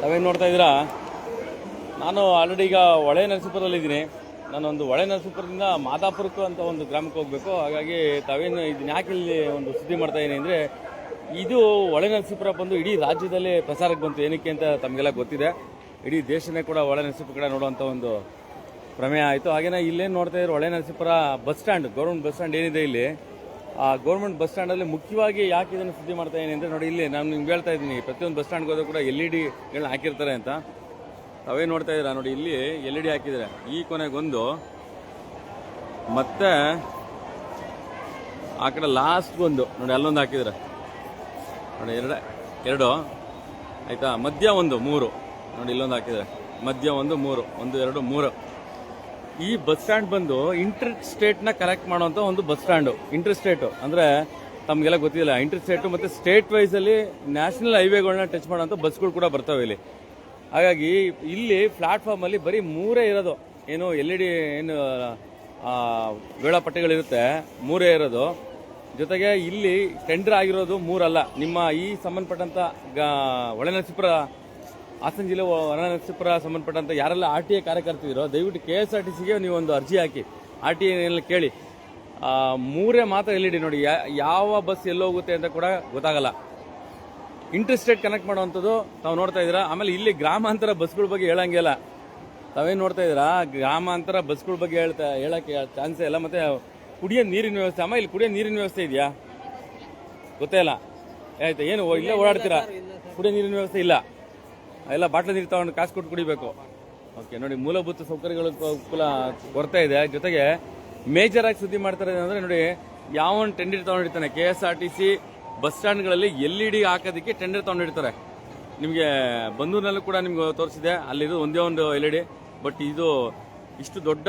ತಾವೇನು ನೋಡ್ತಾ ಇದ್ದೀರಾ? ನಾನು ಆಲ್ರೆಡಿ ಈಗ ಹೊಳೆ ನರಸೀಪುರದಲ್ಲಿದ್ದೀನಿ ನಾನೊಂದು ಹೊಳೆ ನರಸೀಪುರದಿಂದ ಮಾದಾಪುರಕ್ಕೂ ಅಂತ ಒಂದು ಗ್ರಾಮಕ್ಕೆ ಹೋಗಬೇಕು. ಹಾಗಾಗಿ ತಾವೇನು ಇದನ್ನ ಯಾಕೆ ಇಲ್ಲಿ ಒಂದು ಸುದ್ದಿ ಮಾಡ್ತಾ ಇದ್ದೀನಿ ಅಂದರೆ, ಇದು ಹೊಳೆ ನರಸೀಪುರ ಬಂದು ಇಡೀ ರಾಜ್ಯದಲ್ಲಿ ಪ್ರಸಾರಕ್ಕೆ ಬಂತು. ಏನಕ್ಕೆ ಅಂತ ತಮಗೆಲ್ಲ ಗೊತ್ತಿದೆ. ಇಡೀ ದೇಶನೇ ಕೂಡ ಹೊಳೆ ನರಸೀಪುರ ಕಡೆ ನೋಡುವಂಥ ಒಂದು ಪ್ರಮೇಯ ಆಯಿತು. ಹಾಗೇನೆ ಇಲ್ಲೇನು ನೋಡ್ತಾ ಇದ್ರು, Hole Narasipura bus stand, government bus stand ಏನಿದೆ ಇಲ್ಲಿ? ಆ ಗೌರ್ಮೆಂಟ್ ಬಸ್ ಸ್ಟ್ಯಾಂಡಲ್ಲಿ ಮುಖ್ಯವಾಗಿ ಯಾಕೆ ಇದನ್ನು ಸುದ್ದಿ ಮಾಡ್ತಾ ಇದ್ದೀನಿ ಅಂದರೆ ನೋಡಿ ಇಲ್ಲಿ ನಾನು ನಿಮ್ಗೆ ಹೇಳ್ತಾ ಇದ್ದೀನಿ ಪ್ರತಿಯೊಂದು ಬಸ್ ಸ್ಟ್ಯಾಂಡ್ಗೆ ಹೋದಾಗ ಕೂಡ ಎಲ್ ಇ ಡಿಗಳನ್ನ ಹಾಕಿರ್ತಾರೆ ಅಂತ. ತಾವೇ ನೋಡ್ತಾ ಇದ್ದೀರಾ? ನೋಡಿ ಇಲ್ಲಿ ಎಲ್ ಇ ಡಿ ಹಾಕಿದ್ದಾರೆ. ಈ ಕೊನೆಗೊಂದು. ಮತ್ತೆ ಆ ಕಡೆ ಲಾಸ್ಟ್ ಒಂದು. ನೋಡಿ ಅಲ್ಲೊಂದು ಹಾಕಿದ್ದಾರೆ. ನೋಡಿ ಎರಡು ಎರಡು. ಆಯಿತಾ? ಮಧ್ಯ ಒಂದು, ಮೂರು. ನೋಡಿ ಇಲ್ಲೊಂದು ಹಾಕಿದ್ದಾರೆ. ಮಧ್ಯ ಒಂದು, ಮೂರು. ಒಂದು, ಎರಡು, ಮೂರು. ಈ ಬಸ್ ಸ್ಟ್ಯಾಂಡ್ ಬಂದು ಇಂಟರ್ ಸ್ಟೇಟ್ನ ಕನೆಕ್ಟ್ ಮಾಡುವಂಥ ಒಂದು ಬಸ್ ಸ್ಟ್ಯಾಂಡು. ಇಂಟರ್ ಸ್ಟೇಟು ಅಂದರೆ ತಮಗೆಲ್ಲ ಗೊತ್ತಿಲ್ಲ. ಇಂಟರ್ ಸ್ಟೇಟು ಮತ್ತು ಸ್ಟೇಟ್ ವೈಸಲ್ಲಿ ನ್ಯಾಷನಲ್ ಹೈವೇಗಳನ್ನ ಟಚ್ ಮಾಡೋಂಥ ಬಸ್ಗಳು ಕೂಡ ಬರ್ತವೆ ಇಲ್ಲಿ. ಹಾಗಾಗಿ ಇಲ್ಲಿ ಪ್ಲಾಟ್ಫಾರ್ಮಲ್ಲಿ ಬರೀ ಮೂರೇ ಇರೋದು. ಏನು ಎಲ್ ಇ ಡಿ ಏನು ವೇಳಾಪಟ್ಟಿಗಳಿರುತ್ತೆ. ಮೂರೇ ಇರೋದು. ಜೊತೆಗೆ ಇಲ್ಲಿ ಟೆಂಡರ್ ಆಗಿರೋದು ಮೂರಲ್ಲ. ನಿಮ್ಮ ಈ ಸಂಬಂಧಪಟ್ಟಂಥ ಗ- ಒಳನರಸೀಪುರ ಹಾಸನ ಜಿಲ್ಲೆ ಒಳನರಸೀಪುರ ಸಂಬಂಧಪಟ್ಟಂತ ಯಾರೆಲ್ಲ ಆರ್ ಟಿ ಐ ಕಾರ್ಯಕರ್ತರಿರೋ ದಯವಿಟ್ಟು ಕೆ ಎಸ್ ಆರ್ ಟಿ ಸಿಗೆ ನೀವು ಒಂದು ಅರ್ಜಿ ಹಾಕಿ. ಆರ್ ಟಿ ಐನಲ್ಲಿ ಕೇಳಿ. ಮೂರೇ ಮಾತ್ರ ಎಲ್ಲಿಡಿ ನೋಡಿ. ಯಾವ ಬಸ್ ಎಲ್ಲೋಗುತ್ತೆ ಅಂತ ಕೂಡ ಗೊತ್ತಾಗಲ್ಲ. ಇಂಟ್ರೆಸ್ಟೆಡ್ ಕನೆಕ್ಟ್ ಮಾಡುವಂಥದ್ದು ತಾವು ನೋಡ್ತಾ ಇದ್ದೀರಾ? ಆಮೇಲೆ ಇಲ್ಲಿ ಗ್ರಾಮಾಂತರ ಬಸ್ಗಳ ಬಗ್ಗೆ ಹೇಳಂಗಿಲ್ಲ. ತಾವೇನು ನೋಡ್ತಾ ಇದ್ದೀರಾ? ಗ್ರಾಮಾಂತರ ಬಸ್ಗಳ ಬಗ್ಗೆ ಹೇಳ್ತಾ ಹೇಳೋಕ್ಕೆ ಚಾನ್ಸೇ ಇಲ್ಲ. ಮತ್ತು ಕುಡಿಯೋ ನೀರಿನ ವ್ಯವಸ್ಥೆ ಅಮ್ಮ ಇಲ್ಲಿ ಕುಡಿಯೋ ನೀರಿನ ವ್ಯವಸ್ಥೆ ಇದೆಯಾ? ಗೊತ್ತೇ ಇಲ್ಲ. ಆಯ್ತಾ ಏನು ಇಲ್ಲೇ ಓಡಾಡ್ತೀರಾ? ಕುಡಿಯೋ ನೀರಿನ ವ್ಯವಸ್ಥೆ ಇಲ್ಲ. ಎಲ್ಲ ಬಾಟ್ಲ ನೀರು ತಗೊಂಡು ಕಾಸು ಕೊಟ್ಟು ಕುಡಿಬೇಕು. ಓಕೆ, ನೋಡಿ, ಮೂಲಭೂತ ಸೌಕರ್ಯಗಳು ಕೂಡ ಕೊರತೆ ಇದೆ. ಜೊತೆಗೆ ಮೇಜರ್ ಆಗಿ ಸುದ್ದಿ ಮಾಡ್ತಾರೆ ಅಂದ್ರೆ ನೋಡಿ ಯಾವನ್ tender ತಗೊಂಡಿರ್ತಾನೆ K S R T C bus ಸ್ಟ್ಯಾಂಡ್ಗಳಲ್ಲಿ L E D ಹಾಕೋದಕ್ಕೆ ಟೆಂಡರ್ ತಗೊಂಡಿರ್ತಾರೆ. ನಿಮಗೆ ಬಂದೂರಿನಲ್ಲೂ ಕೂಡ ನಿಮ್ಗೆ ತೋರಿಸಿದೆ, ಅಲ್ಲಿದು ಒಂದೇ ಒಂದು ಎಲ್ ಇ ಬಟ್ ಇದು ಇಷ್ಟು ದೊಡ್ಡ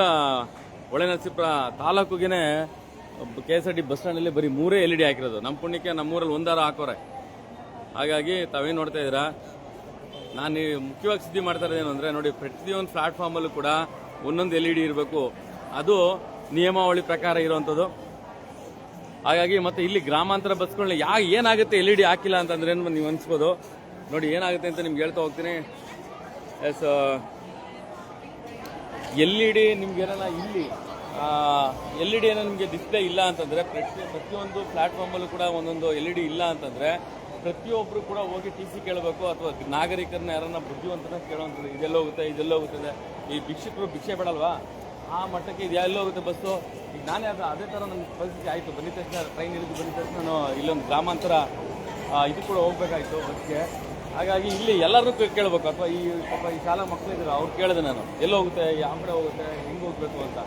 ಒಳೆ ನರಸೀಪುರ ತಾಲೂಕಿಗೆ K S R T bus ಸ್ಟ್ಯಾಂಡಲ್ಲಿ ಬರೀ ಮೂರೇ ಎಲ್ ಇ ಡಿ ಹಾಕಿರೋದು. ನಮ್ಮ ಪುಣ್ಯಕ್ಕೆ ನಮ್ಮೂರಲ್ಲಿ ಒಂದಾರ ಹಾಕೋರೆ. ಹಾಗಾಗಿ ತಾವೇನು ನೋಡ್ತಾ ಇದ್ದೀರಾ? ನಾನು ಮುಖ್ಯವಾಗಿ ಸುದ್ದಿ ಮಾಡ್ತಾ ಇರೋದೇನು ಅಂದರೆ, ನೋಡಿ, ಪ್ರತಿಯೊಂದು ಪ್ಲಾಟ್ಫಾರ್ಮಲ್ಲೂ ಕೂಡ ಒಂದೊಂದು ಎಲ್ ಇ ಡಿ ಇರಬೇಕು. ಅದು ನಿಯಮಾವಳಿ ಪ್ರಕಾರ ಇರುವಂತದ್ದು. ಹಾಗಾಗಿ ಮತ್ತೆ ಇಲ್ಲಿ ಗ್ರಾಮಾಂತರ ಬಸ್ಗಳನ್ನ ಯಾ ಏನಾಗುತ್ತೆ ಎಲ್ ಇ ಡಿ ಹಾಕಿಲ್ಲ ಅಂತಂದ್ರೆ ನೀವು ಅನ್ಸ್ಬೋದು? ನೋಡಿ, ಏನಾಗುತ್ತೆ ಅಂತ ನಿಮ್ಗೆ ಹೇಳ್ತಾ ಹೋಗ್ತೀನಿ. ಎಸ್ ಎಲ್ ಇ ಡಿ ನಿಮ್ಗೆ ಏನಾರ ಇಲ್ಲಿ ಎಲ್ ಇ ಡಿ ಏನೋ ನಿಮಗೆ ಡಿಸ್ಪ್ಲೇ ಇಲ್ಲ ಅಂತಂದ್ರೆ ಪ್ರತಿ, ಪ್ರತಿಯೊಂದು ಪ್ಲಾಟ್ಫಾರ್ಮಲ್ಲೂ ಕೂಡ ಒಂದೊಂದು ಎಲ್ ಇ ಡಿ ಇಲ್ಲ ಅಂತಂದ್ರೆ ಪ್ರತಿಯೊಬ್ಬರು ಕೂಡ ಹೋಗಿ ಟಿ ಸಿ ಕೇಳಬೇಕು ಅಥವಾ ನಾಗರಿಕರನ್ನ ಯಾರನ್ನ ಬುದ್ಧಿವಂತನ ಕೇಳುವಂಥದ್ದು ಇದೆಲ್ಲ ಹೋಗುತ್ತೆ, ಇದೆಲ್ಲ ಹೋಗುತ್ತದೆ ಈ ಭಿಕ್ಷಕರು ಭಿಕ್ಷೆ ಬೇಡಲ್ವಾ? ಆ ಮಟ್ಟಕ್ಕೆ ಇದು ಎಲ್ಲ ಹೋಗುತ್ತೆ ಬಸ್ಸು. ಈಗ ನಾನೇ ಅದು ಅದೇ ಥರ ನನ್ನ ಪರಿಸ್ಥಿತಿ ಆಯಿತು. ಬಂದಿದ್ದ ತಕ್ಷಣ ಟ್ರೈನ್ ಇಳಿದು ಬಂದಿದ್ದ ತಕ್ಷಣ ನಾನು ಇಲ್ಲೊಂದು ಗ್ರಾಮಾಂತರ ಇದು ಕೂಡ ಹೋಗ್ಬೇಕಾಯ್ತು ಬಸ್ಗೆ. ಹಾಗಾಗಿ ಇಲ್ಲಿ ಎಲ್ಲರೂ ಕೇಳಬೇಕು. ಅಥವಾ ಈ ಪಾಪ ಈ ಶಾಲಾ ಮಕ್ಕಳು ಇದ್ದಾರೆ, ಅವ್ರು ಕೇಳಿದೆ ನಾನು. ಎಲ್ಲೋ ಹೋಗುತ್ತೆ, ಯಾವ ಕಡೆ ಹೋಗುತ್ತೆ, ಹೆಂಗೆ ಹೋಗ್ಬೇಕು ಅಂತ.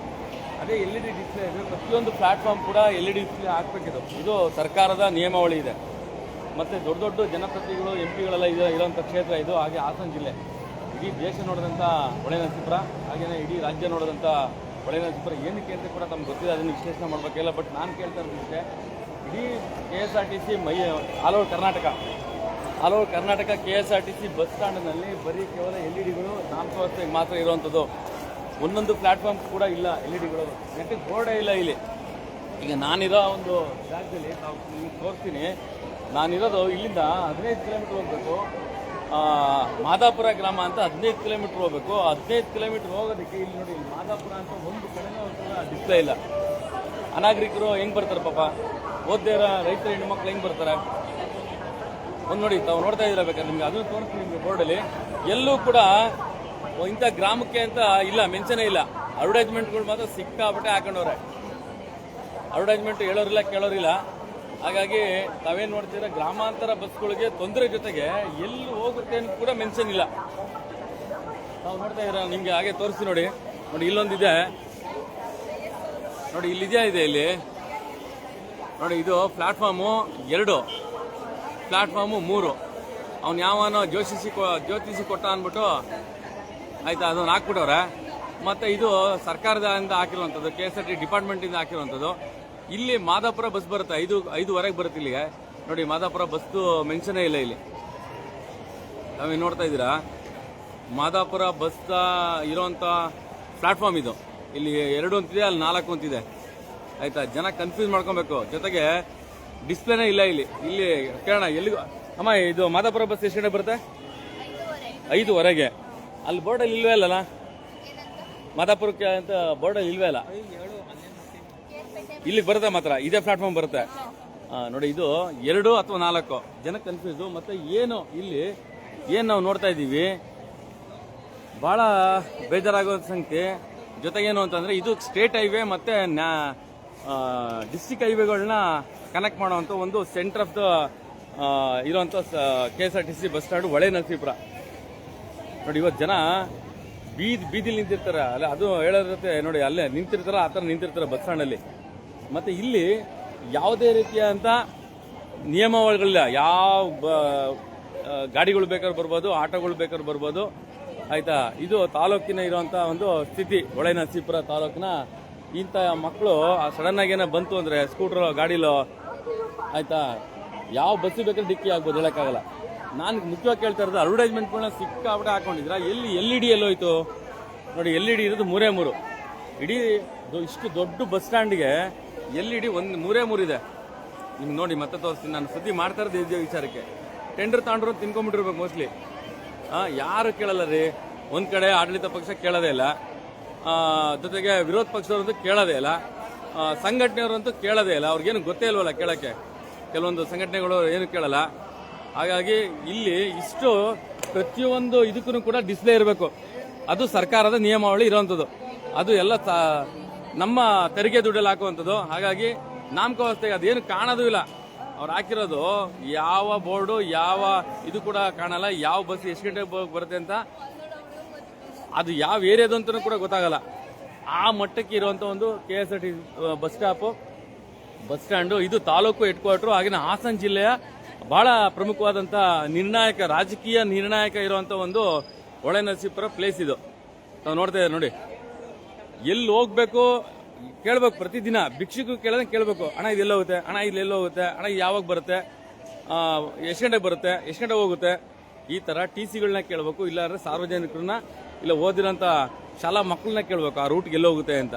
ಅದೇ ಎಲ್ ಇ ಡಿ ಡಿಸ್ಪ್ಲೇ ಇದೆ. ಪ್ರತಿಯೊಂದು ಪ್ಲಾಟ್ಫಾರ್ಮ್ ಕೂಡ ಎಲ್ ಇ ಡಿ ಡಿಸ್ಪ್ಲೇ ಇದು ಸರ್ಕಾರದ ನಿಯಮಾವಳಿ ಇದೆ. ಮತ್ತೆ ದೊಡ್ಡ ದೊಡ್ಡ ಜನಪ್ರತಿನಿಧಿಗಳು ಎಂ ಪಿಗಳೆಲ್ಲ ಇದೆ ಇರೋಂಥ ಕ್ಷೇತ್ರ ಇದು, ಹಾಗೆ ಹಾಸನ ಜಿಲ್ಲೆ. ಇಡೀ ದೇಶ ನೋಡಿದಂಥ ಹೊಳೆ ನರಸೀಪುರ ಹಾಗೆಯೇ ಇಡೀ ರಾಜ್ಯ ನೋಡಿದಂಥ ಹೊಳೆ ನರಸೀಪುರ ಏನಕ್ಕೆ ಅಂತ ಕೂಡ ತಮ್ಗೆ ಗೊತ್ತಿದೆ ಅದನ್ನು ವಿಶ್ಲೇಷಣೆ ಮಾಡಬೇಕಿಲ್ಲ ಬಟ್ ನಾನು ಕೇಳ್ತಾ ಇರೋದಿಷ್ಟೇ ಇಡೀ K S R T C my all over Karnataka. All over Karnataka K S R T C bus ಸ್ಟ್ಯಾಂಡ್ನಲ್ಲಿ ಬರೀ ಕೇವಲ ಎಲ್ ಇ ಡಿಗಳು ನಾಮಕಾವಸ್ಥೆಗೆ ಮಾತ್ರ ಇರುವಂಥದ್ದು ಒಂದೊಂದು ಪ್ಲಾಟ್ಫಾರ್ಮ್ ಕೂಡ ಇಲ್ಲ ಎಲ್ ಇ ಡಿಗಳು ನೆಟ್ಟಿಗೆ ಬೋರ್ಡೇ ಇಲ್ಲ ಇಲ್ಲಿ. ಈಗ ನಾನಿರೋ ಒಂದು ಜಾಗದಲ್ಲಿ ನಾವು ನಿಮ್ಗೆ ತೋರಿಸ್ತೀನಿ. ನಾನಿರೋದು ಇಲ್ಲಿಂದ ಹದಿನೈದು ಕಿಲೋಮೀಟ್ರ್ ಹೋಗಬೇಕು. ಮಾದಾಪುರ ಗ್ರಾಮ ಅಂತ ಹದಿನೈದು ಕಿಲೋಮೀಟ್ರ್ ಹೋಗಬೇಕು. ಹದಿನೈದು ಕಿಲೋಮೀಟ್ರ್ ಹೋಗೋದಕ್ಕೆ ಇಲ್ಲಿ ನೋಡಿ ಮಾದಾಪುರ ಅಂತ ಒಂದು ಕಡೆನೂ ಡಿಸ್ಪ್ಲೇ ಇಲ್ಲ. ಅನಾಗರಿಕರು ಹೆಂಗೆ ಬರ್ತಾರೆ ಪಾಪ? ಓದ್ದೇ ಇರೋ ರೈತರ ಹೆಣ್ಮಕ್ಳು ಹೆಂಗೆ ಬರ್ತಾರೆ? ಒಂದು ನೋಡಿ, ತಾವು ನೋಡ್ತಾ ಇದ್ದೀರ ಬೇಕಾದ್ರೆ ನಿಮಗೆ, ಅದನ್ನು ತೋರಿಸ್ತೀನಿ ನಿಮಗೆ ಬೋರ್ಡಲ್ಲಿ ಎಲ್ಲೂ ಕೂಡ ಇಂಥ ಗ್ರಾಮಕ್ಕೆ ಅಂತ ಇಲ್ಲ ಮೆನ್ಷನೇ ಇಲ್ಲ. ಅಡ್ವರ್ಟೈಸ್ಮೆಂಟ್ಗಳು ಮಾತ್ರ ಸಿಕ್ಕಾಪಟ್ಟೆ ಹಾಕೊಂಡವ್ರೆ. ಅಡ್ವರ್ಟೈಸ್ಮೆಂಟ್ ಹೇಳೋರಿಲ್ಲ, ಕೇಳೋರಿಲ್ಲ. ಹಾಗಾಗಿ ತಾವೇನು ನೋಡ್ತೀರಾ ಗ್ರಾಮಾಂತರ ಬಸ್ಗಳಿಗೆ ತೊಂದರೆ ಜೊತೆಗೆ ಎಲ್ಲಿ ಹೋಗುತ್ತೆ ಅಂತ ಕೂಡ ಮೆನ್ಷನ್ ಇಲ್ಲ. ನಾವು ನೋಡ್ತಾ ಇದ್ದೀರಾ, ನಿಮಗೆ ಹಾಗೆ ತೋರಿಸಿ ನೋಡಿ. ನೋಡಿ, ಇಲ್ಲೊಂದಿದೆ. ನೋಡಿ, ಇಲ್ಲಿದೆಯಾ ಇದೆ ಇಲ್ಲಿ? ನೋಡಿ, ಇದು ಪ್ಲಾಟ್ಫಾರ್ಮು ಎರಡು. ಪ್ಲಾಟ್ಫಾರ್ಮು ಮೂರು. ಅವ್ನು ಯಾವನೋ ಕೊ- ಜ್ಯೋತಿಷಿ ಕೊಟ್ಟ ಅಂದ್ಬಿಟ್ಟು ಆಯ್ತಾ, ಅದನ್ನು ಹಾಕ್ಬಿಟ್ಟವ್ರೆ. ಮತ್ತೆ ಇದು ಸರ್ಕಾರದಿಂದ ಹಾಕಿರುವಂಥದ್ದು ಕೆ ಎಸ್ ಆರ್ ಟಿ ಡಿಪಾರ್ಟ್ಮೆಂಟಿಂದ ಹಾಕಿರುವಂಥದ್ದು. ಇಲ್ಲಿ ಮಾದಾಪುರ ಬಸ್ ಬರುತ್ತೆ. ಐದು, ಐದುವರೆಗೆ ಬರುತ್ತೆ ಇಲ್ಲಿಗೆ. ನೋಡಿ, ಮಾದಾಪುರ ಬಸ್ದು ಮೆನ್ಷನೇ ಇಲ್ಲ ಇಲ್ಲಿ. ನಾವೇ ನೋಡ್ತಾ ಇದ್ದೀರಾ? ಮಾದಾಪುರ ಬಸ್ ಇರೋಂಥ ಪ್ಲಾಟ್ಫಾರ್ಮ್ ಇದು. ಇಲ್ಲಿ ಎರಡು ಅಂತಿದೆ, ಅಲ್ಲಿ ನಾಲ್ಕು ಅಂತಿದೆ. ಆಯ್ತಾ? ಜನ ಕನ್ಫ್ಯೂಸ್ ಮಾಡ್ಕೊಬೇಕು. ಜೊತೆಗೆ ಡಿಸ್ಪ್ಲೇನೇ ಇಲ್ಲ ಇಲ್ಲಿ. ಇಲ್ಲಿ, ಕೇಳೋಣ, ಎಲ್ಲಿಗೂ ಅಮ್ಮ, ಇದು ಮಾದಾಪುರ ಬಸ್ ಎಷ್ಟು ಗಂಟೆ ಬರುತ್ತೆ? ಐದುವರೆಗೆ. ಅಲ್ಲಿ ಬೋರ್ಡಲ್ಲಿ ಇಲ್ವೇ ಅಲ್ಲಲ್ಲ? ಮಾದಾಪುರಕ್ಕೆ ಅಂತ ಬೋರ್ಡಲ್ಲಿ ಇಲ್ವೇ ಇಲ್ಲ ಬರುತ್ತೆ ಮಾತ್ರ? ಇದೇ ಪ್ಲಾಟ್ಫಾರ್ಮ್ ಬರುತ್ತೆ. ನೋಡಿ, ಇದು ಎರಡು ಅಥವಾ ನಾಲ್ಕು. ಜನ ಕನ್ಫ್ಯೂಸು ಮತ್ತೆ ಏನು ಇಲ್ಲಿ, ಏನು ನಾವು ನೋಡ್ತಾ ಇದ್ದೀವಿ? ಬಹಳ ಬೇಜಾರಾಗೋ ಸಂಖ್ಯೆ. ಜೊತೆಗೇನು ಅಂತಂದ್ರೆ, ಇದು ಸ್ಟೇಟ್ ಹೈವೇ ಮತ್ತೆ ಡಿಸ್ಟಿಕ್ ಹೈವೇಗಳನ್ನ ಕನೆಕ್ಟ್ ಮಾಡುವಂತ ಒಂದು ಸೆಂಟರ್ ಆಫ್ ದ ಇರುವಂತ K S R T C bus stand Hole Narasipura. ನೋಡಿ ಇವತ್ತು ಜನ ಬೀದಿ, ಬೀದಿಲಿ ನಿಂತಿರ್ತಾರೆ. ಅಲ್ಲ, ಅದು ಹೇಳೋದತ್ತೆ ನೋಡಿ, ಅಲ್ಲೇ ನಿಂತಿರ್ತಾರೆ ಆ ಥರ ನಿಂತಿರ್ತಾರೆ ಬಸ್ ಸ್ಟ್ಯಾಂಡಲ್ಲಿ ಮತ್ತೆ ಇಲ್ಲಿ ಯಾವುದೇ ರೀತಿಯಾದಂಥ ನಿಯಮಾವಳಿಗಳಿಲ್ಲ. ಯಾವ ಗಾಡಿಗಳು ಬೇಕಾದ್ರೂ ಬರ್ಬೋದು, ಆಟೋಗಳು ಬೇಕಾದ್ರೂ ಬರ್ಬೋದು. ಆಯಿತಾ? ಇದು ತಾಲೂಕಿನ ಇರುವಂತ ಒಂದು ಸ್ಥಿತಿ ಹೊಳೆ ನರಸೀಪುರ ತಾಲೂಕಿನ. ಇಂಥ ಮಕ್ಕಳು ಸಡನ್ ಆಗಿ ಏನೋ ಬಂತು ಅಂದ್ರೆ ಸ್ಕೂಟರ್ ಗಾಡಿಲೋ, ಆಯಿತಾ? ಯಾವ ಬಸ್ಸು ಬೇಕಾದ್ರೆ ಡಿಕ್ಕಿ ಆಗ್ಬೋದು, ಹೇಳೋಕ್ಕಾಗಲ್ಲ. ನಾನು ಮುಖ್ಯವಾಗಿ ಕೇಳ್ತಾ ಇರೋದು ಅಡ್ವರ್ಟೈಸ್ಮೆಂಟ್ಗಳನ್ನ ಸಿಕ್ಕಾಬಿಟ್ಟೆ ಹಾಕೊಂಡಿದ್ರ ಎಲ್ಲಿ ಎಲ್ ಇ ಡಿ ಎಲ್ಲೋಯ್ತು? ನೋಡಿ ಎಲ್ ಇ ಡಿ ಇರೋದು ಮೂರೇ ಮೂರು. ಇಡೀ ಇಷ್ಟು ದೊಡ್ಡ ಬಸ್ ಸ್ಟ್ಯಾಂಡ್ಗೆ ಎಲ್ ಇ ಡಿ ಒಂದು ಮೂರೇ ಮೂರಿದೆ. ನಿಮ್ಗೆ ನೋಡಿ ಮತ್ತೆ ತೋರಿಸ್ತೀನಿ. ನಾನು ಸುದ್ದಿ ಮಾಡ್ತಾ ಇರೋದು ಇದೆಯೋ ವಿಚಾರಕ್ಕೆ? ಟೆಂಡರ್ ತಗೊಂಡ್ರು ತಿನ್ಕೊಂಡ್ಬಿಟ್ಟಿರ್ಬೇಕು ಮೋಸ್ಟ್ಲಿ ಯಾರು ಕೇಳಲ್ಲ ರೀ? ಒಂದು ಕಡೆ ಆಡಳಿತ ಪಕ್ಷ ಕೇಳೋದೇ ಇಲ್ಲ. ಜೊತೆಗೆ ವಿರೋಧ ಪಕ್ಷದವ್ರಂತೂ ಕೇಳೋದೇ ಇಲ್ಲ. ಸಂಘಟನೆಯವರಂತೂ ಕೇಳೋದೇ ಇಲ್ಲ. ಅವ್ರಿಗೇನು ಗೊತ್ತೇ ಇಲ್ವಲ್ಲ ಕೇಳೋಕ್ಕೆ? ಕೆಲವೊಂದು ಸಂಘಟನೆಗಳು ಏನು ಕೇಳಲ್ಲ. ಹಾಗಾಗಿ ಇಲ್ಲಿ ಇಷ್ಟು ಪ್ರತಿಯೊಂದು ಇದಕ್ಕೂ ಕೂಡ ಡಿಸ್ಪ್ಲೇ ಇರಬೇಕು. ಅದು ಸರ್ಕಾರದ ನಿಯಮಾವಳಿ ಇರೋವಂಥದ್ದು ಅದು ಎಲ್ಲ ನಮ್ಮ ತೆರಿಗೆ ದುಡ್ಡಲ್ಲಿ ಹಾಕುವಂಥದ್ದು. ಹಾಗಾಗಿ ನಾಮಕಾವಸ್ಥೆಗೆ ಅದೇನು ಕಾಣೋದು ಇಲ್ಲ. ಅವ್ರು ಹಾಕಿರೋದು ಯಾವ ಬೋರ್ಡು, ಯಾವ ಇದು ಕೂಡ ಕಾಣಲ್ಲ. ಯಾವ ಬಸ್ ಎಷ್ಟು ಗಂಟೆಗೆ ಬರುತ್ತೆ ಅಂತ. ಅದು ಯಾವ ಏರಿಯಾದು ಅಂತಲೂ ಕೂಡ ಗೊತ್ತಾಗಲ್ಲ. ಆ ಮಟ್ಟಕ್ಕೆ ಇರುವಂಥ ಒಂದು K S R T bus stop, bus stand, ಇದು ತಾಲೂಕು ಹೆಡ್ ಕ್ವಾರ್ಟರ್ ಆಗಿನ ಹಾಸನ ಜಿಲ್ಲೆಯ ಬಹಳ ಪ್ರಮುಖವಾದಂಥ ನಿರ್ಣಾಯಕ, ರಾಜಕೀಯ ನಿರ್ಣಾಯಕ ಇರುವಂಥ ಒಂದು ಹೊಳೆ ನರಸೀಪುರ ಪ್ಲೇಸ್ ಇದು. ನಾವು ನೋಡ್ತಾ ಇದ್ದೀವಿ ನೋಡಿ? ಎಲ್ಲಿ ಹೋಗ್ಬೇಕು ಕೇಳ್ಬೇಕು, ಪ್ರತಿದಿನ ಭಿಕ್ಷುಕು ಕೇಳಿದ್ರೆ ಕೇಳಬೇಕು, ಅಣ್ಣ, ಇದು ಹೋಗುತ್ತೆ? ಅಣ್ಣ, ಇದು ಎಲ್ಲಿ ಹೋಗುತ್ತೆ? ಇದು ಯಾವಾಗ ಬರುತ್ತೆ? ಎಷ್ಟು ಗಂಟೆಗೆ ಬರುತ್ತೆ? ಎಷ್ಟು ಗಂಟೆಗೆ ಹೋಗುತ್ತೆ? ಈ ತರ ಟಿ ಸಿಗಳನ್ನ ಕೇಳಬೇಕು, ಇಲ್ಲಾಂದ್ರೆ ಸಾರ್ವಜನಿಕರನ್ನ ಇಲ್ಲ ಓದಿರೋಂಥ ಶಾಲಾ ಮಕ್ಕಳನ್ನ ಕೇಳಬೇಕು, ಆ ರೂಟ್ಗೆ ಎಲ್ಲಿ ಹೋಗುತ್ತೆ ಅಂತ.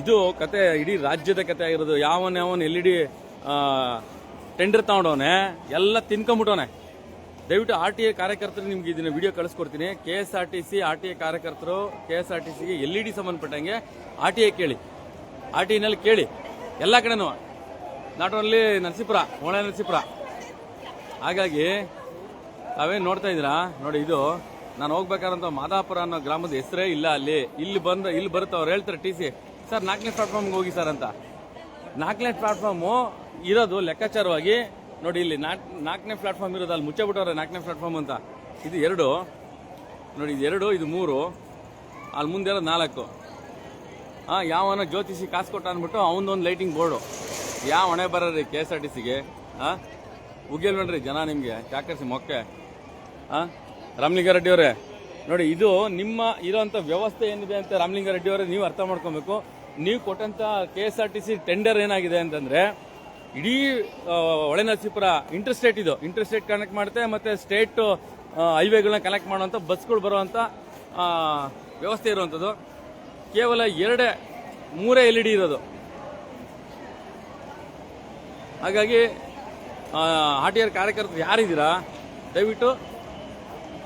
ಇದು ಕತೆ, ಇಡೀ ರಾಜ್ಯದ ಕತೆ ಆಗಿರೋದು. ಯಾವನ್ ಯಾವನ್ ಎಲ್ ಇ ಡಿ ಟೆಂಡರ್ ತಗೊಂಡವನೆ, ಎಲ್ಲ ತಿನ್ಕೊಂಬಿಟ್ಟವನೆ. ದಯವಿಟ್ಟು ಆರ್ ಟಿ ಎ ಕಾರ್ಯಕರ್ತರು ನಿಮ್ಗೆ ಇದನ್ನ ವಿಡಿಯೋ ಕಳಿಸ್ಕೊಡ್ತೀನಿ. K S R T C R T A ಕಾರ್ಯಕರ್ತರು ಕೆ ಎಸ್ ಆರ್ ಟಿ ಸಿಗೆ ಎಲ್ ಇ ಡಿ ಸಂಬಂಧಪಟ್ಟಂಗೆ ಆರ್ ಟಿ ಎ ಕೇಳಿ. ಆರ್ ಟಿ ಐನಲ್ಲಿ ಕೇಳಿ. ಎಲ್ಲ ಕಡೆನೂ. Not only Narasipura, Hole Narasipura. ಹಾಗಾಗಿ ತಾವೇನು ನೋಡ್ತಾ ಇದ್ದೀರಾ? ನೋಡಿ ಇದು, ನಾನು ಹೋಗ್ಬೇಕಾದಂಥ ಮಾದಾಪುರ ಅನ್ನೋ ಗ್ರಾಮದ ಹೆಸರೇ ಇಲ್ಲ ಅಲ್ಲಿ. ಇಲ್ಲಿ ಬಂದ, ಇಲ್ಲಿ ಬರುತ್ತೆ, ಅವ್ರು ಹೇಳ್ತಾರೆ, ಟಿ ಸಿ. ಸರ್, ನಾಲ್ಕನೇ ಪ್ಲಾಟ್ಫಾರ್ಮ್ಗೆ ಹೋಗಿ ಸರ್ ಅಂತ. ನಾಲ್ಕನೇ ಪ್ಲಾಟ್ಫಾರ್ಮು ಇರೋದು ಲೆಕ್ಕಾಚಾರವಾಗಿ ನೋಡಿ, ಇಲ್ಲಿ ನಾಲ್ಕು ನಾಲ್ಕನೇ ಪ್ಲಾಟ್ಫಾರ್ಮ್ ಇರೋದು, ಅಲ್ಲಿ ಮುಚ್ಚಬಿಟ್ಟವ್ರೆ ನಾಲ್ಕನೇ ಪ್ಲಾಟ್ಫಾರ್ಮ್ ಅಂತ. ಇದು ಎರಡು. ನೋಡಿ, ಇದು ಎರಡು, ಇದು ಮೂರು. ಅಲ್ಲಿ ಮುಂದೆ ಇರೋದು ನಾಲ್ಕು. ಹಾಂ, ಯಾವನ ಜ್ಯೋತಿಷಿ ಕಾಸು ಕೊಟ್ಟ ಅಂದ್ಬಿಟ್ಟು ಅವನೊಂದು ಲೈಟಿಂಗ್ ಬೋರ್ಡು ಯಾವ ಹೊಣೆ ಬರೋರಿ ಕೆ ಎಸ್ ಆರ್ ಟಿ ಸಿಗೆ ಹಾಂ? ಉಗಿಯಲ್ ನೋಡ್ರಿ ಜನ ನಿಮಗೆ ಚಾಕರ್ಸಿ ಮೊಕ್ಕೆ. ಹಾಂ? ರಾಮಲಿಂಗಾರೆಡ್ಡಿ ಅವರೇ, ನೋಡಿ, ಇದು ನಿಮ್ಮ ಇರೋಂಥ ವ್ಯವಸ್ಥೆ ಏನಿದೆ ಅಂತ ರಾಮಲಿಂಗಾರೆಡ್ಡಿ ಅವರೇ, ನೀವು ಅರ್ಥ ಮಾಡ್ಕೊಬೇಕು. ನೀವು ಕೊಟ್ಟಂಥ K S R T C tender ಏನಾಗಿದೆ ಅಂತಂದ್ರೆ ಇಡೀ ಆ, ಹೊಳೆ ನರಸೀಪುರ ಇಂಟರ್ಸ್ಟೇಟ್ ಇದು. ಇಂಟರ್ಸ್ಟೇಟ್ ಕನೆಕ್ಟ್ ಮಾಡುತ್ತೆ ಮತ್ತೆ ಸ್ಟೇಟ್ ಹೈವೇಗಳನ್ನ ಕನೆಕ್ಟ್ ಮಾಡುವಂಥ ಬಸ್ಗಳು ಬರುವಂಥ ವ್ಯವಸ್ಥೆ ಇರುವಂಥದ್ದು. ಕೇವಲ ಎರಡೇ ಮೂರೇ ಎಲ್ ಇ ಡಿ ಇರೋದು. ಹಾಗಾಗಿ ಆರ್ ಟಿ ಆರ್ ಕಾರ್ಯಕರ್ತರು ಯಾರಿದ್ದೀರಾ? ದಯವಿಟ್ಟು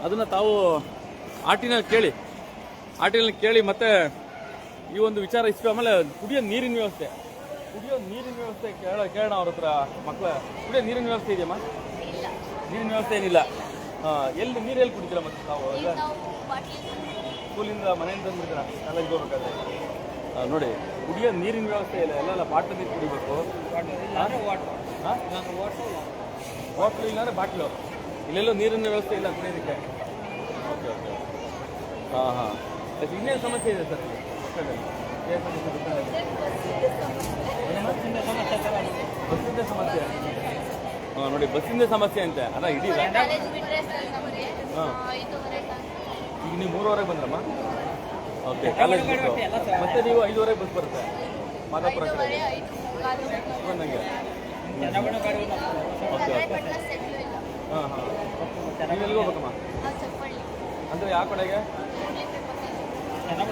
ಅದನ್ನು ತಾವು ಆರ್ ಟಿನಲ್ಲಿ ಕೇಳಿ. ಆರ್ ಟಿನಲ್ಲಿ ಕೇಳಿ ಮತ್ತೆ ಈ ಒಂದು ವಿಚಾರ ಇಷ್ಟು ಆಮೇಲೆ ಕುಡಿಯೋ ನೀರಿನ ವ್ಯವಸ್ಥೆ. ಕುಡಿಯೋ ನೀರಿನ ವ್ಯವಸ್ಥೆ ಕೇಳ ಕೇಳೋಣ ಅವ್ರ ಹತ್ರ ಮಕ್ಕಳ ಕುಡಿಯೋ ನೀರಿನ ವ್ಯವಸ್ಥೆ ಇದೆಯಮ್ಮ ನೀರಿನ ವ್ಯವಸ್ಥೆ ಏನಿಲ್ಲ. ಹಾಂ ಎಲ್ಲಿ ನೀರು ಎಲ್ಲಿ ಕುಡಿತೀರಾ ಮತ್ತೆ ತಾವು ಎಲ್ಲ ಸ್ಕೂಲಿಂದ ಮನೆಯಿಂದ ತಂದ್ಬಿಡ್ತೀರಾ ಕಾಲೇಜ್ಗೆ ಹೋಗ್ಬೇಕಾದ್ರೆ? ನೋಡಿ ಕುಡಿಯೋ ನೀರಿನ ವ್ಯವಸ್ಥೆ ಇಲ್ಲ. ಎಲ್ಲ ಬಾಟ್ಲು ನೀರು ಕುಡಿಬೇಕು. ಬಾಟ್ಲು ಇಲ್ಲಾಂದ್ರೆ ಬಾಟ್ಲು. ಇಲ್ಲೆಲ್ಲೋ ನೀರಿನ ವ್ಯವಸ್ಥೆ ಇಲ್ಲ ಕುಡಿಯೋದಕ್ಕೆ. ಓಕೆ ಓಕೆ ಹಾಂ ಹಾಂ. ಅದು ಇನ್ನೇನು ಸಮಸ್ಯೆ ಇದೆ ಸರ್? ಮಕ್ಕಳಲ್ಲಿ? ಬಸ್ಸಿಂದ ಸಮಸ್ಯೆ ಹಾಂ ನೋಡಿ ಬಸ್ಸಿಂದ ಸಮಸ್ಯೆ ಅಂತೆ. ಅಲ್ಲ ಇಡೀ ಹಾಂ. ಈಗ ನೀವು ಮೂರುವರೆಗೆ ಬಂದ್ರಮ್ಮ? ಓಕೆ ಕಾಲೇಜ್ ಬಿಟ್ಟು. ಮತ್ತೆ ನೀವು ಐದುವರೆಗೆ ಬಸ್ ಬರುತ್ತೆ. ಮಾದಾಪುರ ಕಡೆ. ಬಂದಂಗೆ. ಓಕೆ ಹಾಂ ಹಾಂ. ನೀವು ಎಲ್ಲಿಗೆ ಹೋಗ್ಬೇಕಮ್ಮ ಅಂದರೆ ಯಾವ ಕಡೆಗೆ.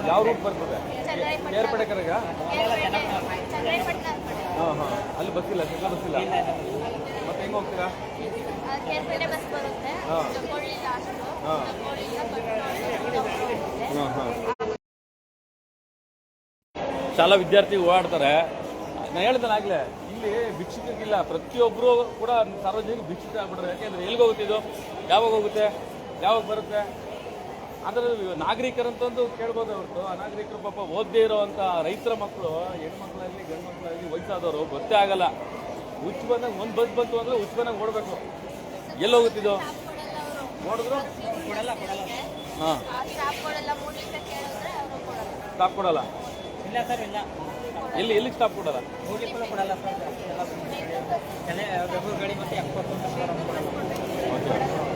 ಯಾವ ರೂಟ್ ಬರ್ತದೆ? ಏರ್ಪಡೆ ಕೇರ್ಪಡೆ ಕಡೆಗ ಕೇರ್ಪೇಟೆ, ಚನ್ನರಾಯಪಟ್ಟಣ ಹಾಂ ಹಾಂ. ಅಲ್ಲಿ ಬಸ್ಸಿಲ್ಲ ಇಲ್ಲ ಬಸ್ಸಿಲ್ಲ? ಮತ್ತೆ ಹೆಂಗ್ ಹೆಂಗ್ ಹೋಗ್ತೀರಾ? ಹಾಂ. ಹಾ. ಹಾ. ಶಾಲಾ ವಿದ್ಯಾರ್ಥಿ ಓಡಾಡ್ತಾರೆ. ನಾನು ಹೇಳ್ತಾನೆ ಆಗ್ಲೇ ಇಲ್ಲಿ ಭಿಕ್ಷುಕಿಲ್ಲ ಪ್ರತಿಯೊಬ್ಬರು ಕೂಡ ಸಾರ್ವಜನಿಕ ಭಿಕ್ಷುಕ ಆಗ್ಬಿಟ್ರೆ ಯಾಕೆಂದ್ರೆ ಎಲ್ಲಿಗೆ ಹೋಗುತ್ತೆ ಇದು? ಯಾವಾಗ ಹೋಗುತ್ತೆ? ಯಾವಾಗ ಬರುತ್ತೆ? ಆದರೆ ನಾಗರಿಕರಂತಂದು ಕೇಳ್ಬೋದು ಹೊರತು. ನಾಗರಿಕರು ಪಾಪ ಓದದೇ ಇರೋವಂಥ ರೈತರ ಮಕ್ಕಳು ಹೆಣ್ಮಕ್ಳಲ್ಲಿ ಗಂಡು ಮಕ್ಕಳಲ್ಲಿ ವಯಸ್ಸಾದವರು ಗೊತ್ತೇ ಆಗಲ್ಲ. ಹುಚ್ಚ ಬಂದಾಗ ಒಂದು ಬಸ್ ಬಂತು ಅಂದರೆ ಹುಚ್ಚ ಬಂದಾಗ ಓಡಬೇಕು. ಎಲ್ಲಿ ಹೋಗುತ್ತಿದ್ದು? ನೋಡಿದ್ರು ಹಾಂ. ಆ ಸ್ಟಾಪ್ ಕೊಡಲ್ಲ? ಇಲ್ಲ ಸರ್ ಇಲ್ಲ. ಎಲ್ಲಿ ಎಲ್ಲಿ ಸ್ಟಾಪ್ ಕೊಡಲ್ಲ?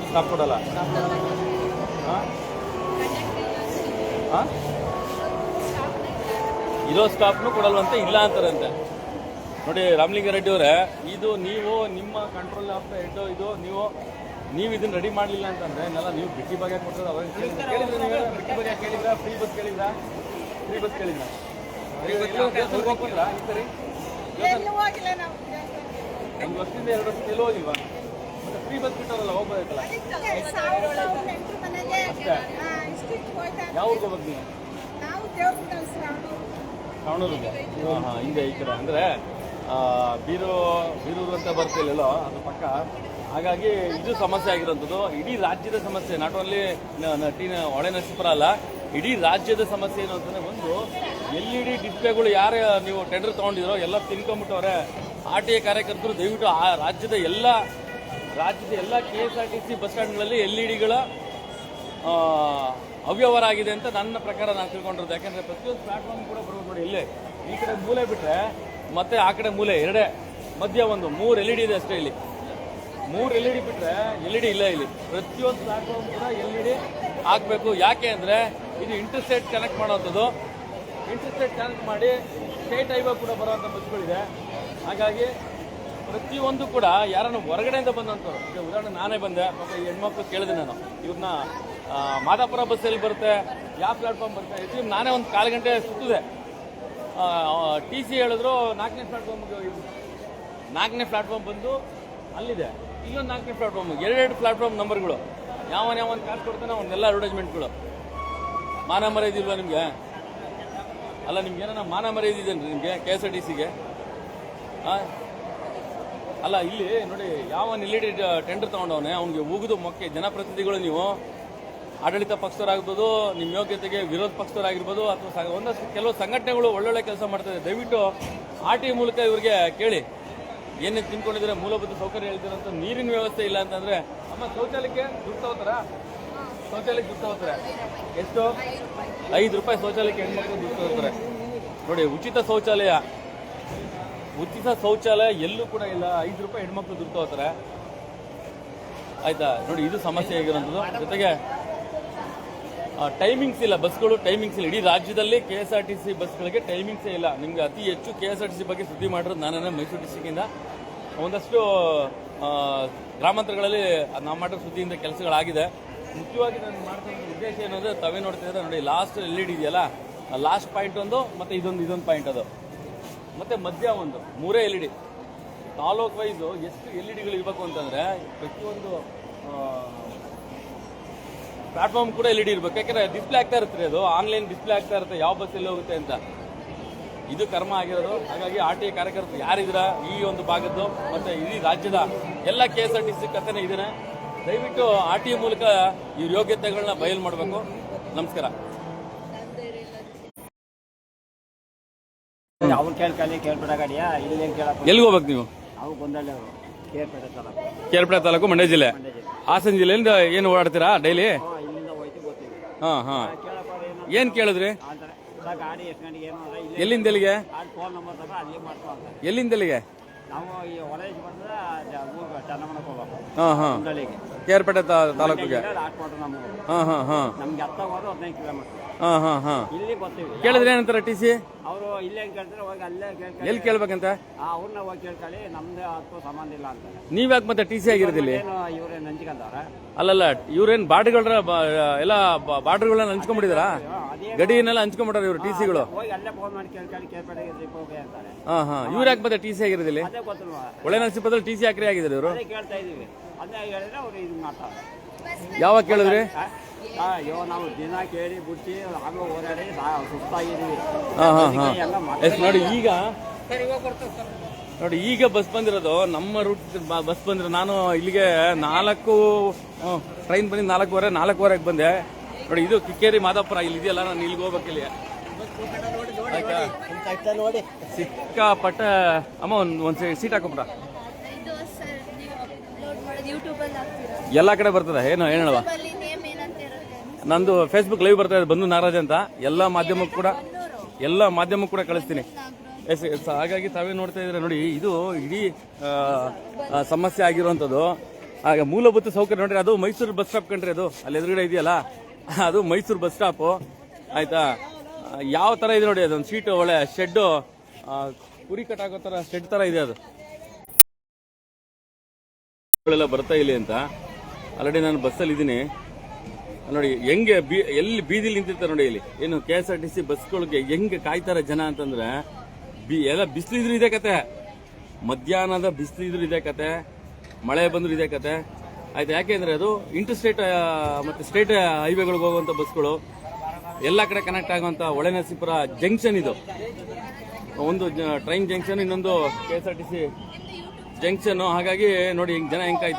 ಸ್ಟಾಪ್ ಕೊಡಲ್ಲ. ಹಾಂ? ಇರೋ ಸ್ಟಾಪ್ನು ಕೊಡಲ್ವಂತೆ ಇಲ್ಲ ಅಂತಾರಂತೆ. ನೋಡಿ ರಾಮಲಿಂಗಾರೆಡ್ಡಿ ಅವರೇ ಇದು ನೀವು ನಿಮ್ಮ ಕಂಟ್ರೋಲ್ ಆಫ್ ದ ಹೆಡ್ ಇದು ನೀವು ನೀವು ಇದನ್ನ ರೆಡಿ ಮಾಡಲಿಲ್ಲ ಅಂತಂದ್ರೆ ಎಲ್ಲ ನೀವು ಬಿಟ್ಟಿ ಬಗ್ಗೆ ಕೊಟ್ಟರೆ ಅವಾಗ ಕೇಳಿದ್ರೆ? ನೀವು ಬಿಟ್ಟಿ ಬಗ್ಗೆ ಕೇಳಿದ್ರ ಫ್ರೀ ಬಸ್ ಕೇಳಿದ್ರ? ಫ್ರೀ ಬಸ್ ಕೇಳಿದ್ರ? ಈ ಸರಿ? ಒಂದು ವರ್ಷದಿಂದ ಎರಡು ವರ್ಷದಿಂದ ಎಲ್ಲೂ ಹೋಗಿಲ್ವಾ? ಮತ್ತೆ ಫ್ರೀ ಬಸ್ ಬಿಟ್ಟವರಲ್ಲ ಹೋಗ್ಬೋದಾಯ್ತಲ್ಲ ಯಾವ ಊರಿಗೆ ಹೋಗ್ಬೇಕು ನೀವು ಶ್ರಾವಣೂರಿಗೆ ಹಾಂ ಹಾಂ ಹಿಂಗೆ ಈ ಕಡೆ. ಅಂದರೆ ಬೀರು ಬೀರೂರು ಅಂತ ಬರ್ತಿಲ್ಲೋ ಅದು ಪಕ್ಕ. ಹಾಗಾಗಿ ಇದು ಸಮಸ್ಯೆ ಆಗಿರೋಂಥದ್ದು. ಇಡೀ ರಾಜ್ಯದ ಸಮಸ್ಯೆ ನಾಟ್ ಓನ್ಲಿ ನಟಿನ ಹೊಳೆ ನರಸೀಪುರ ಅಲ್ಲ ಇಡೀ ರಾಜ್ಯದ ಸಮಸ್ಯೆ ಏನು ಅಂತಂದ್ರೆ ಒಂದು ಎಲ್ ಇ ಡಿ ಡಿಸ್ಪ್ಲೇಗಳು ಯಾರು ನೀವು ಟೆಂಡರ್ ತೊಗೊಂಡಿರೋ ಎಲ್ಲ ತಿನ್ಕೊಂಬಿಟ್ಟವ್ರೆ. ಆರ್ ಟಿ ಎ ಕಾರ್ಯಕರ್ತರು ದಯವಿಟ್ಟು ಆ ರಾಜ್ಯದ ಎಲ್ಲ ರಾಜ್ಯದ ಎಲ್ಲ K S R T C bus ಸ್ಟ್ಯಾಂಡ್ಗಳಲ್ಲಿ L E ಡಿಗಳ ಅವ್ಯವಹಾರ ಆಗಿದೆ ಅಂತ ನನ್ನ ಪ್ರಕಾರ ನಾನು ತಿಳ್ಕೊಂಡಿರೋದು. ಯಾಕಂದ್ರೆ ಪ್ರತಿಯೊಂದು ಪ್ಲಾಟ್ಫಾರ್ಮ್ ಕೂಡ ಬರ್ಬೋದು ನೋಡಿ, ಇಲ್ಲೇ. ಈ ಕಡೆ ಮೂಲೆ ಬಿಟ್ಟರೆ ಮತ್ತೆ ಆ ಕಡೆ ಮೂಲೆ, ಎರಡೇ. ಮಧ್ಯ ಒಂದು, ಮೂರು ಎಲ್ ಇ ಡಿ ಇದೆ ಅಷ್ಟೇ ಇಲ್ಲಿ. ಮೂರು ಎಲ್ ಇ ಡಿ ಬಿಟ್ಟರೆ ಎಲ್ ಇ ಡಿ ಇಲ್ಲ ಇಲ್ಲಿ. ಪ್ರತಿಯೊಂದು ಪ್ಲಾಟ್ಫಾರ್ಮ್ ಕೂಡ ಎಲ್ ಇ ಡಿ ಹಾಕಬೇಕು. ಯಾಕೆ ಅಂದರೆ ಇದು ಇಂಟರ್ಸ್ಟೇಟ್ ಕನೆಕ್ಟ್ ಮಾಡೋವಂಥದ್ದು. ಇಂಟರ್ಸ್ಟೇಟ್ ಕನೆಕ್ಟ್ ಮಾಡಿ ಸ್ಟೇಟ್ ಹೈವೇ ಕೂಡ ಬರುವಂಥ ಬಸ್ಗಳಿದೆ. ಹಾಗಾಗಿ ಪ್ರತಿಯೊಂದು ಕೂಡ ಯಾರನ್ನು ಹೊರಗಡೆಯಿಂದ ಬಂದಂಥವ್ರು, ಈಗ ಉದಾಹರಣೆ ನಾನೇ ಬಂದೆ, ಮತ್ತು ಹೆಣ್ಮಕ್ಳು ಕೇಳಿದೆ ನಾನು. ಇವ್ರನ್ನ ಮಾದಾಪುರ ಬಸ್ಸಲ್ಲಿ ಬರುತ್ತೆ, ಯಾವ ಪ್ಲಾಟ್ಫಾರ್ಮ್ ಬರುತ್ತೆ ಹೆಚ್ಚು ನಾನೇ ಒಂದು ಕಾಲು ಗಂಟೆ ಸುತ್ತಿದೆ. ಟಿ ಸಿ ಹೇಳಿದ್ರು, ನಾಲ್ಕನೇ ಪ್ಲಾಟ್ಫಾರ್ಮ್ಗೆ ನಾಲ್ಕನೇ ಪ್ಲಾಟ್ಫಾರ್ಮ್ ಬಂದು ಅಲ್ಲಿದೆ. ಇಲ್ಲೊಂದು ನಾಲ್ಕನೇ ಪ್ಲಾಟ್ಫಾರ್ಮ್ ಎರಡೆರಡು ಪ್ಲಾಟ್ಫಾರ್ಮ್ ನಂಬರ್ಗಳು ಯಾವನ್ ಯಾವನ್ ಕಾಸು ಕೊಡ್ತಾನೆ ಅವನ್ನೆಲ್ಲ ಅಡ್ವರ್ಟೈಸ್ಮೆಂಟ್ಗಳು ಮಾನ ಮರ್ಯಾದಿಲ್ವಾ ನಿಮಗೆ? ಅಲ್ಲ, ನಿಮ್ಗೆ ಏನಾರ ಮಾನ ಮರ್ಯಾದೆ ಇದೆ ನಿಮಗೆ ಕೆ ಎಸ್ ಆರ್ ಟಿ ಸಿಗೆ ಅಲ್ಲ, ಇಲ್ಲಿ ನೋಡಿ ಯಾವ ಎಲ್ ಇ ಡಿ ಟೆಂಡರ್ ತೊಗೊಂಡವನೇ, ಅವ್ನಿಗೆ ಉಗಿದು ಮೊಕ್ಕೆ ಜನಪ್ರತಿನಿಧಿಗಳು ನೀವು. ಆಡಳಿತ ಪಕ್ಷದವರಾಗ್ಬೋದು ನಿಮ್ಮ ಯೋಗ್ಯತೆಗೆ ವಿರೋಧ ಪಕ್ಷದವರಾಗಿರ್ಬೋದು, ಅಥವಾ ಒಂದಷ್ಟು ಕೆಲವು ಸಂಘಟನೆಗಳು ಒಳ್ಳೊಳ್ಳೆ ಕೆಲಸ ಮಾಡ್ತಾರೆ ದಯವಿಟ್ಟು ಆರ್ ಟಿ ಮೂಲಕ ಇವರಿಗೆ ಕೇಳಿ. ಏನೇನು ತಿನ್ಕೊಂಡಿದ್ರೆ ಮೂಲಭೂತ ಸೌಕರ್ಯ ಹೇಳ್ತೀರಂತ ನೀರಿನ ವ್ಯವಸ್ಥೆ ಇಲ್ಲ ಅಂತಂದ್ರೆ, ಅಮ್ಮ ಶೌಚಾಲಯಕ್ಕೆ ದುಡ್ಡು ತಗೋತಾರ? ಶೌಚಾಲಯಕ್ಕೆ ದುಡ್ಡು ತಗೋತಾರೆ. ಎಷ್ಟು? ಐದು ರೂಪಾಯಿ ಶೌಚಾಲಯಕ್ಕೆ ಹೆಣ್ಮಕ್ಳು ದುಡ್ಡು ತಗೋತಾರೆ. ನೋಡಿ, ಉಚಿತ ಶೌಚಾಲಯ. ಉಚಿತ ಶೌಚಾಲಯ ಎಲ್ಲೂ ಕೂಡ ಇಲ್ಲ. ಐದು ರೂಪಾಯಿ ಹೆಣ್ಮಕ್ಳು ದುಡ್ಡು ತಗೋತಾರೆ. ಆಯ್ತಾ? ನೋಡಿ, ಇದು ಸಮಸ್ಯೆ ಆಗಿರೋಂಥದ್ದು. ಜೊತೆಗೆ ಟೈಮಿಂಗ್ಸ್ ಇಲ್ಲ, ಬಸ್ಗಳು ಟೈಮಿಂಗ್ಸ್ ಇಲ್ಲ. ಇಡೀ ರಾಜ್ಯದಲ್ಲಿ K S R T C ಬಸ್ಗಳಿಗೆ ಟೈಮಿಂಗ್ಸೇ ಇಲ್ಲ. ನಿಮ್ಗೆ ಅತಿ ಹೆಚ್ಚು K S R T C ಬಗ್ಗೆ ಸುದ್ದಿ ಮಾಡಿರೋದು ನಾನೇ ಮೈಸೂರು ಡಿಸ್ಟಿಕ್ಕಿಂದ ಒಂದಷ್ಟು ಗ್ರಾಮಾಂತರಗಳಲ್ಲಿ ನಾವು ಮಾಡಿರೋ ಸುದ್ದಿಯಿಂದ ಕೆಲಸಗಳಾಗಿದೆ. ಮುಖ್ಯವಾಗಿ ನಾನು ಮಾಡ್ತಾ ಉದ್ದೇಶ ಏನಂದರೆ ಅಂದರೆ ತಾವೇ ನೋಡ್ತಿದ್ರೆ ನೋಡಿ ಲಾಸ್ಟ್ ಎಲ್ ಇ ಡಿ ಇದೆಯಲ್ಲ ಲಾಸ್ಟ್ ಪಾಯಿಂಟ್ ಒಂದು, ಮತ್ತು ಇದೊಂದು ಇದೊಂದು ಪಾಯಿಂಟ್ ಅದು. ಮತ್ತು ಮಧ್ಯ ಒಂದು, ಮೂರೇ L E D taluk wise ಎಷ್ಟು ಎಲ್ ಇ ಡಿಗಳು ಇರಬೇಕು ಅಂತಂದರೆ, ಪ್ರತಿಯೊಂದು ಪ್ಲಾಟ್ಫಾರ್ಮ್ ಕೂಡ ಎಲ್ ಇಡಿ ಇರ್ಬೇಕು. ಯಾಕಂದ್ರೆ ಡಿಸ್ಪ್ಲೇ ಆಗ್ತಾ ಇರುತ್ತೆ ಅದು. ಆನ್ಲೈನ್ ಡಿಸ್ಪ್ಲೇ ಆಗ್ತಾ ಇರುತ್ತೆ. ಯಾವ ಬಸ್ ಎಲ್ಲಿ ಹೋಗುತ್ತೆ ಅಂತ. ಇದು ಕರ್ಮ ಆಗಿರೋದು. ಹಾಗಾಗಿ ಆರ್ ಟಿ ಐ ಕಾರ್ಯಕರ್ತರು ಯಾರಿದ್ರ ಈ ಒಂದು ಭಾಗದ್ದು ಮತ್ತೆ ಇಡೀ ರಾಜ್ಯದ ಎಲ್ಲ K S R T C ಕಥೆನೇ ಇದೇನೆ. ದಯವಿಟ್ಟು ಆರ್ ಟಿ ಐ ಮೂಲಕ ಇವ್ರ ಯೋಗ್ಯತೆಗಳನ್ನ ಬಯಲು ಮಾಡಬೇಕು. ನಮಸ್ಕಾರ. ಅವ್ರು ಕೇಳ್ಕೊಳ್ಳಿ ಕೇಳ್ಬಿಡ ಗಾಡಿಯಾ ಇಲ್ಲಿ ಎಲ್ಲಿಗೆ ಹೋಗ್ಬೇಕು ನೀವು? ಅವು ಗೊಂದಲ್ಲ ಕೇರ್ಪೇಟೆ ತಾಲೂಕು. ಮಂಡ್ಯ ಜಿಲ್ಲೆ. ಹಾಸನ ಜಿಲ್ಲೆಯಿಂದ ಏನು ಓಡಾಡ್ತೀರಾ ಡೈಲಿ? ಹಾ ಇಲ್ಲಿಂದ ಹೋಯ್ತು ಹಾ ಹಾ. ಅವ್ರು ಏನು ಏನ್ ಕೇಳಿದ್ರಿ? ಅಂತಾರೆ ಸರ್ ಗಾಡಿ ಎಷ್ಟು ಗಂಟೆಗೆ ಏನು ಅಂದ್ರೆ ಇಲ್ಲಿ ಎಲ್ಲಿಂದ ಎಲ್ಲಿಗೆ? ಅಲ್ಲಿ ಫೋನ್ ನಂಬರ್ ತಗೊಂಡು ಅಲ್ಲಿ ಮಾಡ್ಕೊ ಅಂತಾರೆ ಎಲ್ಲಿಂದ ಎಲ್ಲಿಗೆ? ನಾವು ಈ ಹೊಲೇಜ್ ಬಂದ್ರೆ ಊರಿಗೆ ಚನ್ನಮ್ಮನಕ್ಕೆ ಹೋಗ್ಬೇಕು ಹಾ ಹಾ. ಕೇರ್ಪೇಟೆ ತಾಲೂಕಿಗೆ? ಆಟ್ ಮಾಡ್ರು ನಮಗೆ. ಹಾ ಹಾ ಹಾ. ನಮ್ಗೆ ಹತ್ತ ಹೋದ್ರೆ ಹದಿನೈದು ಕಿಲೋಮೀಟರ್ ಹಾ ಹಾ ಹಾ. ಇಲ್ಲಿ ಗೊತ್ತೀವಿ ಕೇಳಿದ್ರೆ ಏನಂತಾರ ಟಿ ಸಿ ಅವರು ಇಲ್ಲೇ ಕೇಳ್ತಾರೆ ಹೋಗಿ ಅಲ್ಲೇ ಎಲ್ಲಿ ಕೇಳ್ಬೇಕಂತ? ಅವ್ರನ್ನ ಹೋಗಿ ಕೇಳ್ಕೊಳ್ಳಿ ನಮ್ದು ಹತ್ತು ಸಂಬಂಧ ಇಲ್ಲ ಅಂತಾರೆ ನೀವ್ಯಾಕೆ ಮತ್ತೆ ಟಿ ಸಿ ಆಗಿರೋದಿಲ್ಲ ಇವ್ರೇನು ಹಂಚ್ಕೊಂಡವ್ರ ಅಲ್ಲಲ್ಲ ಇವ್ರೇನ್ ಬಾಡ್ರಿಗಳ ಎಲ್ಲ ಬಾರ್ಡರ್ಗಳನ್ನ ಹಂಚ್ಕೊಂಡ್ಬಿಟ್ಟಿದಾರ ಗಡಿಯನ್ನೆಲ್ಲ ಹಂಚ್ಕೊಂಡ್ಬಿಟ್ಟಾರ ಇವ್ರು ಟಿ ಸಿಗಳು ಹೋಗಿ ಅಲ್ಲೇ ಫೋನ್ ಮಾಡಿ ಕೇಳ್ಕೊಳ್ಳಿ ಕೇಳ್ಪಡೆಗೆ ಟ್ರಿಪ್ ಹೋಗಿ ಅಂತಾರೆ. ಹಾ ಹಾ. ಇವ್ರು ಯಾಕೆ ಮತ್ತೆ ಟಿ ಸಿ ಆಗಿರೋದಿಲ್ಲ ಒಳ್ಳೆ ನರಸೀಪುರದಲ್ಲಿ ಟಿ ಸಿ ಹಾಕ್ರಿ ಆಗಿದ್ದಾರೆ ಇವರು. ಕೇಳ್ತಾ ಇದೀವಿ ಅದೇ ಹೇಳಿದ್ರೆ ಅವ್ರು ಇದು ಮಾಡ್ತಾರೆ ಯಾವಾಗ ಕೇಳಿದ್ರಿ? ಅಯ್ಯೋ ನಾವು ದಿನ ಕೇಳಿ ಬಿಟ್ಟು ಆಗೋ ಓಡಾಡಿ ಸಾ- ಸುಸ್ತಾಗಿದ್ದೀವಿ. ಹಾಂ ಹಾಂ ಹಾಂ. ಎಲ್ಲ ಎಸ್ ನೋಡಿ ಈಗ ನೋಡಿ ಈಗ ಬಸ್ ಬಂದಿರೋದು ನಮ್ಮ ರೂಟ್ ಬಸ್ ಬಂದಿರೋ ನಾನು ಇಲ್ಲಿಗೆ ನಾಲ್ಕು ಟ್ರೈನ್ ಬಂದು ನಾಲ್ಕೂವರೆ ನಾಲ್ಕೂವರೆಗೆ ಬಂದೆ. ನೋಡಿ ಇದು ಕಿಕ್ಕೇರಿ ಮಾದಾಪುರ ಇಲ್ಲಿ ಇದೆಯಲ್ಲ ನಾನು ಇಲ್ಲಿಗೆ ಹೋಗ್ಬೇಕು ಇಲ್ಲಿ. ಆಯ್ತಾ? ಸಿಕ್ಕಾಪಟ್ಟ ಅಮ್ಮ ಒಂದು ಒಂದು ಸೀಟ್ ಹಾಕೊಂಬಿಡ ಇದು ಸರ್ ನೀವು ಅಪ್ಲೋಡ್ ಮಾಡೋದು ಯೂಟ್ಯೂಬಲ್ಲಿ ಹಾಕ್ತೀರಾ ಎಲ್ಲ ಕಡೆ ಬರ್ತದೆ. ಏನು ಹೇಳುವ ಏನಂತ ಇರುತ್ತೆ? ನಂದು ಫೇಸ್ಬುಕ್ ಲೈವ್ ಬರ್ತಾ ಇದೆ ಬಂದು ನಾರಾಜ್ ಅಂತ. ಎಲ್ಲ ಮಾಧ್ಯಮಕ್ಕೂ ಕೂಡ ಎಲ್ಲ ಮಾಧ್ಯಮಕ್ಕೂ ಕೂಡ ಕಳಿಸ್ತೀನಿ. ಎಸ್ ಎಸ್ ಹಾಗಾಗಿ ತಾವೇ ನೋಡ್ತಾ ಇದ್ರೆ ನೋಡಿ ಇದು ಇಡೀ ಸಮಸ್ಯೆ ಆಗಿರುವಂಥದ್ದು. ಹಾಗೆ ಮೂಲಭೂತ ಸೌಕರ್ಯ ನೋಡ್ರಿ ಅದು ಮೈಸೂರು ಬಸ್ ಸ್ಟಾಪ್ ಕಂಡ್ರಿ ಅದು. ಅಲ್ಲಿ ಎದುರುಗಡೆ ಇದೆಯಲ್ಲ? ಅದು ಮೈಸೂರು ಬಸ್ ಸ್ಟಾಪು. ಆಯ್ತಾ? ಯಾವ ಥರ ಇದೆ ನೋಡಿ ಅದೊಂದು ಸೀಟು ಒಳ್ಳೆ ಶೆಡ್ಡು ಕುರಿ ಕಟ್ಟಾಕೋ ಥರ ಶೆಡ್ ಥರ ಇದೆ ಅದು. ಗಳೆಲ್ಲ ಬರ್ತಾ ಇಲ್ಲ ಅಂತ. ಆಲ್ರೆಡಿ ನಾನು ಬಸ್ಸಲ್ಲಿ ಇದ್ದೀನಿ. ನೋಡಿ, ಹೆಂಗೆ ಬೀ, ಎಲ್ಲಿ ಬೀದಿಲಿ ನಿಂತಿರ್ತಾರೆ ನೋಡಿ ಇಲ್ಲಿ. ಏನು K S R T C ಬಸ್ಗಳಿಗೆ ಹೆಂಗೆ ಕಾಯ್ತಾರೆ ಜನ ಅಂತಂದ್ರೆ, ಬಿ, ಎಲ್ಲ ಬಿಸಿಲಿದ್ರು ಇದೆ ಕತೆ. ಮಧ್ಯಾಹ್ನದ ಬಿಸಿಲಿದ್ರು ಇದೆ ಕತೆ. ಮಳೆ ಬಂದ್ರು ಇದೆ ಕತೆ. ಆಯ್ತು ಯಾಕೆಂದ್ರೆ ಅದು ಇಂಟರ್ ಸ್ಟೇಟ್ ಮತ್ತೆ ಸ್ಟೇಟ್ ಹೈವೇಗಳಿಗೆ ಹೋಗುವಂತ ಬಸ್ಗಳು ಎಲ್ಲ ಕಡೆ ಕನೆಕ್ಟ್ ಆಗುವಂತ ಒಳನರಸೀಪುರ ಜಂಕ್ಷನ್ ಇದು. ಒಂದು ಟ್ರೈನ್ ಜಂಕ್ಷನ್ ಇನ್ನೊಂದು K S R T C junction ಹಾಗಾಗಿ ನೋಡಿ ಹಿಂಗೆ ಜನ ಹೆಂಗ್ ಕಾಯ್ತಾರೆ